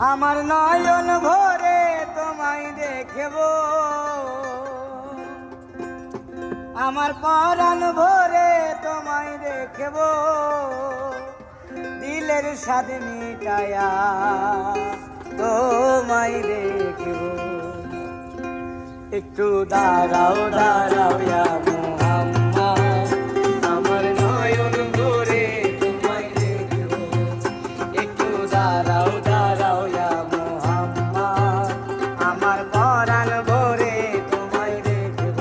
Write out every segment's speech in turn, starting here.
আমার নয়ন ভরে তোমায় দেখব। আমার পরাণ ভরে তোমায় দেখব। দিলের স্বাদ মিটায়া তোমায় দেখব। একটু দাঁড়াও দাঁড়াও পরাণ ভরে তোমায় দেখব।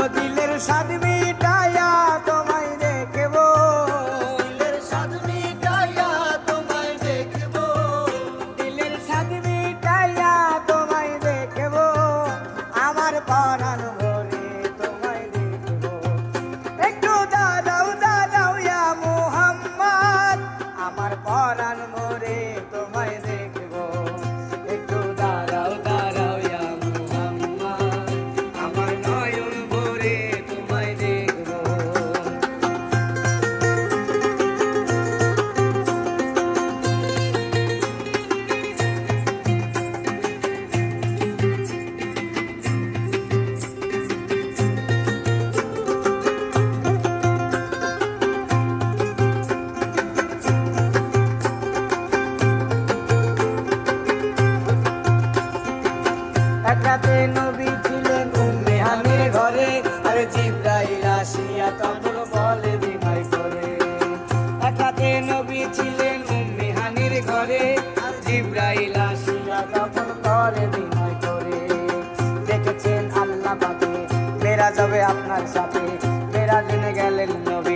ও দিলের স্বাদ মিটায়া তোমায় দেখব। দিলের স্বাদ মিটায়া তোমায় দেখব। দিলের স্বাদ মিটায়া তোমায় দেখব। আমার পরাণ ভরে তোমায় দেখব। একটু দাঁড়াও দাঁড়াও ইয়া মুহাম্মদ আমার পরাণ ভরে তোমায় ছিলেন মেহানির হানির ঘরে। জিব্রাইল আসিয়া তখন করে বিনয় করে, দেখেছেন আল্লাহ পাকে, মেরা যাবে আপনার সাথে। মেরা দিনে গেলেন নবী।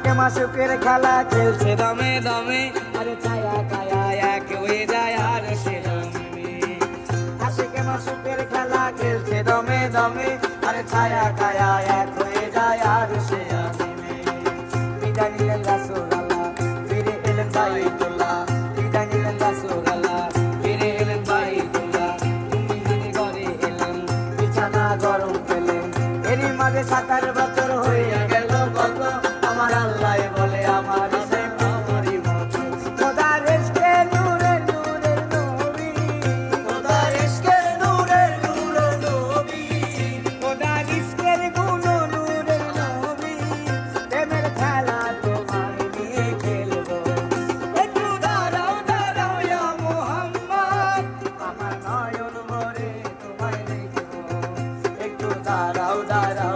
আশেকে মাসুকের খেলা খেলছে? দমে দমে। আরে ছায়া কায়া এক হয়ে যায় আর সে আশেকে মাসুকের খেলা খেলছে? দমে দমে। আরে ছায়া কায়া এক হয়ে যায় আর সে বিদায় নিলেন রাসূলুল্লাহ ফিরে এলেন বাইতুল্লাহ। বিদায় নিলেন রাসূলুল্লাহ ফিরে এলেন বাইতুল্লাহ। তুমি জানি ঘরে এলেন বিছানা গরম পেলেন। এরই মাঝে সাতার আমার নয়ন